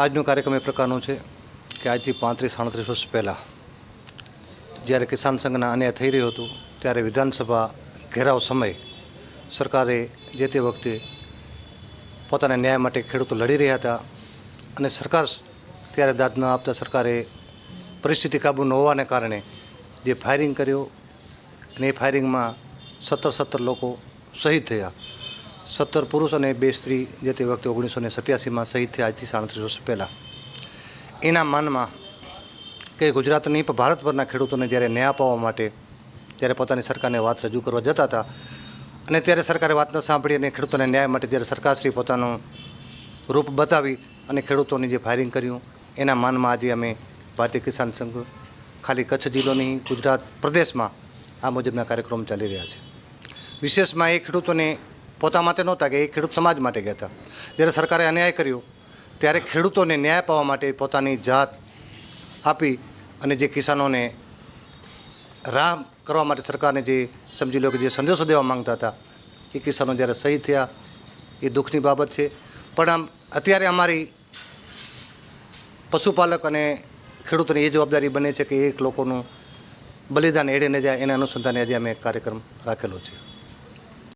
આજનો કાર્યક્રમ એ પ્રકારનો છે કે આજથી પાંત્રીસ, સાડત્રીસ વર્ષ પહેલાં જ્યારે કિસાન સંઘના અન્યાય થઈ રહ્યો હતો, ત્યારે વિધાનસભા ઘેરાવ સમય સરકારે જે તે વખતે પોતાના ન્યાય માટે ખેડૂતો લડી રહ્યા હતા અને સરકાર ત્યારે દાદ ન આપતા સરકારે પરિસ્થિતિ કાબૂ ન હોવાને કારણે જે ફાયરિંગ કર્યો અને એ ફાયરિંગમાં સત્તર સત્તર લોકો શહીદ થયા. સત્તર પુરુષ અને બે સ્ત્રી જે તે વખતે ઓગણીસો ને સત્યાસીમાં શહીદ થયા. આજથી સાડત્રીસ વર્ષ પહેલાં. એના માનમાં કે ગુજરાત નહીં, પણ ભારતભરના ખેડૂતોને જ્યારે ન્યાય અપાવવા માટે ત્યારે પોતાની સરકારને વાત રજૂ કરવા જતા હતા અને ત્યારે સરકારે વાત ન સાંભળી અને ખેડૂતોને ન્યાય માટે જ્યારે સરકારશ્રી પોતાનું રૂપ બતાવી અને ખેડૂતોને જે ફાયરિંગ કર્યું, એના માનમાં આજે અમે ભારતીય કિસાન સંઘ ખાલી કચ્છ જિલ્લો નહીં, ગુજરાત પ્રદેશમાં આ મુજબના કાર્યક્રમ ચાલી રહ્યા છે. વિશેષમાં એ ખેડૂતોને પોતા માટે નહોતા કે એ ખેડૂત સમાજ માટે કહેતા. જ્યારે સરકારે અન્યાય કર્યો, ત્યારે ખેડૂતોને ન્યાય પાવા માટે પોતાની જાત આપી અને જે કિસાનોને રાહ કરવા માટે સરકારને જે સમજી લો કે જે સંદેશો દેવા માંગતા હતા, એ કિસાનો જ્યારે શહીદ થયા, એ દુઃખની બાબત છે. પણ આમ અત્યારે અમારી પશુપાલક અને ખેડૂતોની એ જવાબદારી બને છે કે એક લોકોનું બલિદાન એડે ન જાય, એના અનુસંધાને આજે અમે એક કાર્યક્રમ રાખેલો છે.